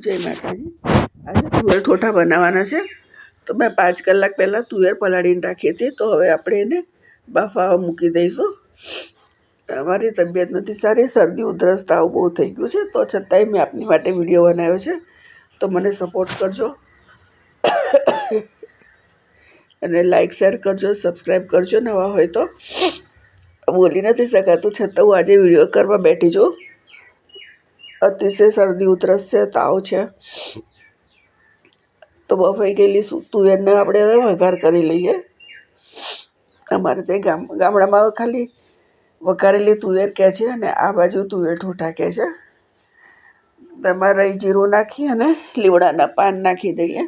જય માતાજી. આજે તુવેર ઠોઠા બનાવવાના છે. તો મેં પાંચ કલાક પહેલાં તુવેર પલાળીને રાખી હતી. તો હવે આપણે એને બાફા મૂકી દઈશું. અમારી તબિયત નથી સારી. શરદી, ઉધરસ, તાવ બહુ થઈ ગયું છે. તો છતાંય મેં આપની માટે વીડિયો બનાવ્યો છે. તો મને સપોર્ટ કરજો. અને લાઈક શેર કરજો સબસ્ક્રાઈબ કરજો નવા હોય તો. બોલી નથી શકાતું. છતાં હું આજે વીડિયો કરવા બેઠી છું. અતિશય શરદી ઉધરસ છે, તાવ છે. તો બફાઈ ગયેલી તુવેરને આપણે હવે વઘાર કરી લઈએ. અમારે તે ગામ, ગામડામાં ખાલી વઘારેલી તુવેર કહે છે અને આ બાજુ તુવેર ઠૂઠા કહે છે. તેમાં રહી જીરું નાખી અને લીમડાના પાન નાખી દઈએ.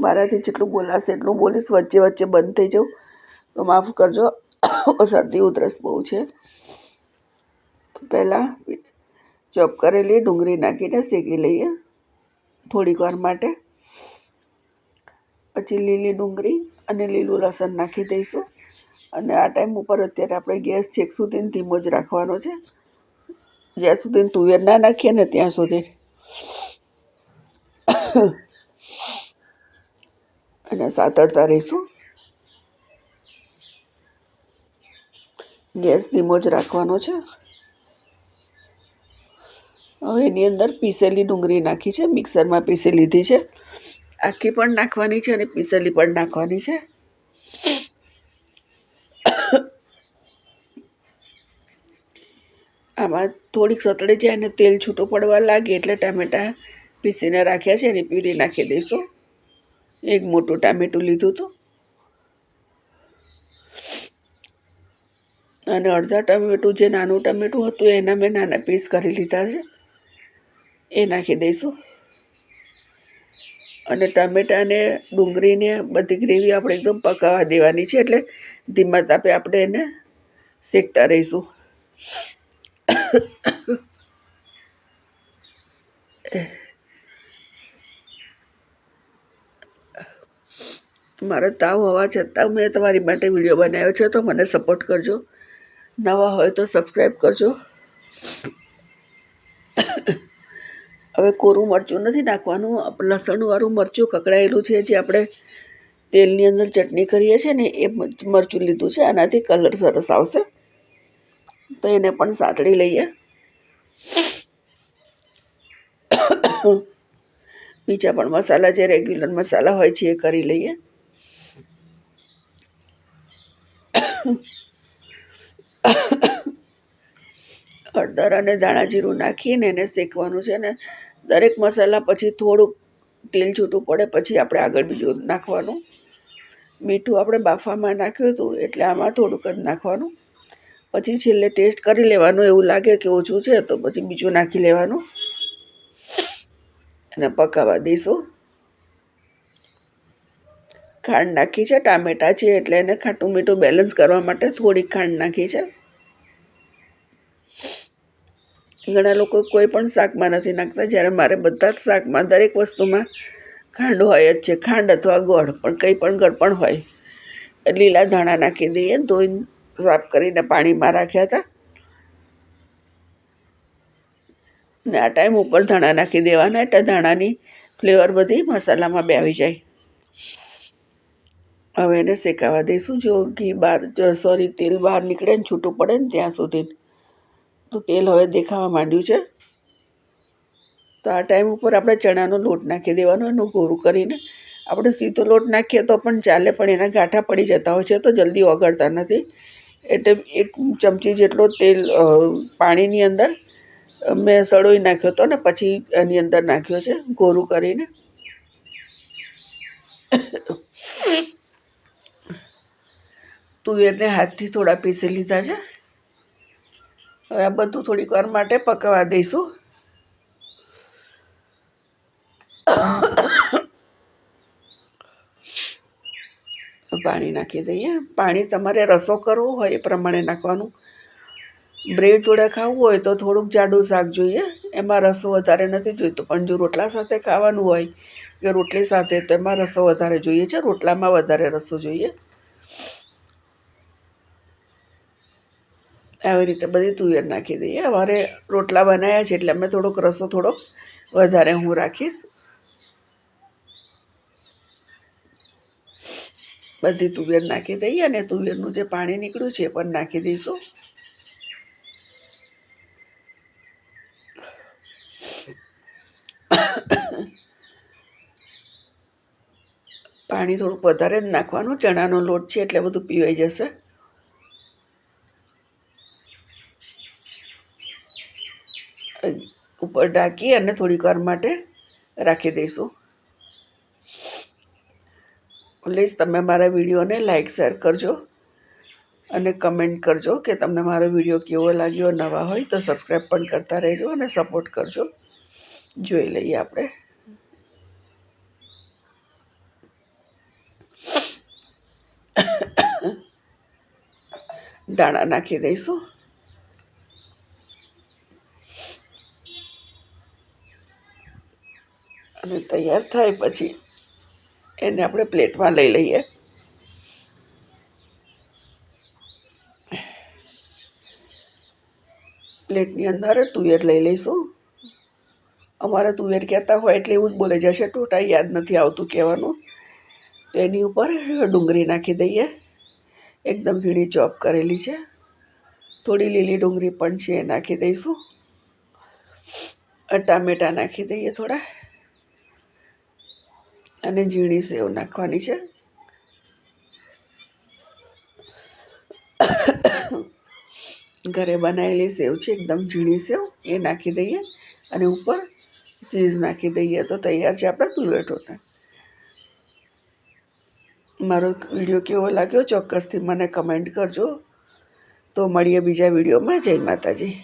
મારાથી જેટલું બોલાશે એટલું બોલીશ, વચ્ચે વચ્ચે બંધ થઈ જાઉં. તો માફ કરજો, શરદી ઉધરસ બહુ છે. પહેલાં ચોપ કરેલી, ડુંગળી નાખીને શેકી લઈએ થોડીક વાર માટે. પછી લીલી ડુંગળી અને લીલું લસણ નાખી દઈશું. અને આ ટાઈમ ઉપર અત્યારે આપણે ગેસ છેક સુધી ધીમો જ રાખવાનો છે. જ્યાં સુધી તુવેર ના નાખીએ ને ત્યાં સુધી અને સાતડતા રહીશું. ગેસ ધીમો જ રાખવાનો છે. હવે એની અંદર પીસેલી ડુંગળી નાખી છે, મિક્સરમાં પીસી લીધી છે. આખી પણ નાખવાની છે અને પીસેલી પણ નાખવાની છે. આમાં થોડીક સતળી જાય અને તેલ છૂટું પડવા લાગે એટલે ટામેટાં પીસીને રાખ્યા છે, એની પ્યુરી નાખી દઈશું. એક મોટું ટામેટું લીધું હતું. અને અડધા ટમેટું, જે નાનું ટમેટું હતું, એના મેં નાના પીસ કરી લીધા છે. એ નાખી દઈશું. અને ટામેટાંને ડુંગળીને બધી ગ્રેવી આપણે એકદમ પકાવવા દેવાની છે એટલે ધીમા તાપે આપણે એને શેકતા રહીશું. મારે તાવ હોવા છતાં મેં તમારી માટે વીડિયો બનાવ્યો છે તો મને સપોર્ટ કરજો. નવા હોય તો સબસ્ક્રાઈબ કરજો. હવે કોરું મરચું નથી નાખવાનું. લસણવાળું મરચું કકડાયેલું છે જે આપણે તેલની અંદર ચટણી કરીએ છીએ ને એ મરચું લીધું છે. આનાથી કલર સરસ આવશે. તો એને પણ સાંતળી લઈએ. બીજા પણ મસાલા જે રેગ્યુલર મસાલા હોય છે એ કરી લઈએ. હળદર અને ધાણા જીરું નાખીને એને શેકવાનું છે ને દરેક મસાલા પછી થોડુંક તેલ છૂટું પડે, પછી આપણે આગળ બીજું નાખવાનું. મીઠું આપણે બાફામાં નાખ્યું હતું, એટલે આમાં થોડુંક જ નાખવાનું. પછી છેલ્લે ટેસ્ટ કરી લેવાનું, એવું લાગે કે ઓછું છે, તો પછી બીજું નાખી લેવાનું. અને પકાવવા દઈશું. ખાંડ નાખી છે, ટામેટાં છે, એટલે એને ખાટું મીઠું બેલેન્સ કરવા માટે થોડીક ખાંડ નાખી છે. ઘણા લોકો કોઈ પણ શાકમાં નથી નાખતા. જ્યારે મારે બધા જ શાકમાં દરેક વસ્તુમાં ખાંડ હોય જ છે. ખાંડ અથવા ગોળ, પણ કંઈ પણ ગળપણ હોય. લીલા ધાણા નાખી દઈએ, ધોઈને સાફ કરીને પાણીમાં રાખ્યા હતા. ને આ ટાઈમ ઉપર ધાણા નાખી દેવાના. એટલે ધાણાની ફ્લેવર બધી મસાલામાં બે આવી જાય. હવે એને શેકાવા દઈશું. જો ઘી બહાર સોરી, તેલ બહાર નીકળે ને છૂટું પડે ને ત્યાં સુધી. તો તેલ હવે દેખાવા માંડ્યું છે. તો આ ટાઈમ ઉપર આપણે ચણાનો લોટ નાખી દેવાનો, એનું ગોરું કરીને. આપણે સીધો લોટ નાખીએ તો પણ ચાલે, પણ એના ગાંઠા પડી જતા હોય છે તો જલ્દી ઓગળતા નથી. એટલે એક ચમચી જેટલો તેલ પાણીની અંદર મેં સળોઈ નાખ્યો હતો ને, પછી એની અંદર નાખ્યો છે ગોરું કરીને. તુવેરને હાથથી થોડા પીસી લીધા છે. હવે આ બધું થોડીક વાર માટે પકવા દઈશું. પાણી નાખી દઈએ. પાણી તમારે રસો કરવો હોય એ પ્રમાણે નાખવાનું. બ્રેડ જોડે ખાવું હોય તો થોડુંક જાડું શાક જોઈએ. એમાં રસો વધારે નથી જોઈતો. પણ જો રોટલા સાથે ખાવાનું હોય કે રોટલી સાથે, તો એમાં રસો વધારે જોઈએ છે. રોટલામાં વધારે રસો જોઈએ. આવી રીતે બધી તુવેર નાખી દઈએ. અમારે રોટલા બનાવ્યા છે એટલે અમે થોડોક રસો થોડોક વધારે હું રાખીશ. બધી તુવેર નાખી દઈએ અને તુવેરનું જે પાણી નીકળ્યું છે એ પણ નાખી દઈશું. પાણી થોડુંક વધારે જ નાખવાનું. ચણાનો લોટ છે એટલે બધું પીવાઈ જશે. ઉપર ઢાંકી અને થોડીક વાર માટે રાખી દઈશું. પ્લીઝ તમે મારા વિડીયોને લાઈક, શેર કરજો અને કમેન્ટ કરજો કે તમને મારો વીડિયો કેવો લાગ્યો, નવા હોય તો સબસ્ક્રાઈબ પણ કરતા રહેજો અને સપોર્ટ કરજો. જોઈ લઈએ આપણે. દાણા નાખી દઈશું. અને તૈયાર થાય પછી એને આપણે પ્લેટમાં લઈ લઈએ. પ્લેટની અંદર તુવેર લઈ લઈશું. અમારે તુવેર કહેતા હોય એટલે એવું જ બોલે જશે ટોટા યાદ નથી આવતું કહેવાનું. તો એની ઉપર ડુંગળી નાખી દઈએ. એકદમ ઝીણી ચોપ કરેલી છે. થોડી લીલી ડુંગળી પણ છે એ નાખી દઈશું. ટામેટાં નાખી દઈએ થોડા. અને ઝીણી સેવ નાખવાની છે. ઘરે બનાવેલી સેવ છે, એકદમ ઝીણી સેવ, એ નાખી દઈએ અને ઉપર ચીઝ નાખી દઈએ. તો તૈયાર છે આપણા તુવેર મારો વીડિયો કેવો લાગ્યો ચોક્કસથી મને કમેન્ટ કરજો. તો મળીએ બીજા વિડીયોમાં. જય માતાજી.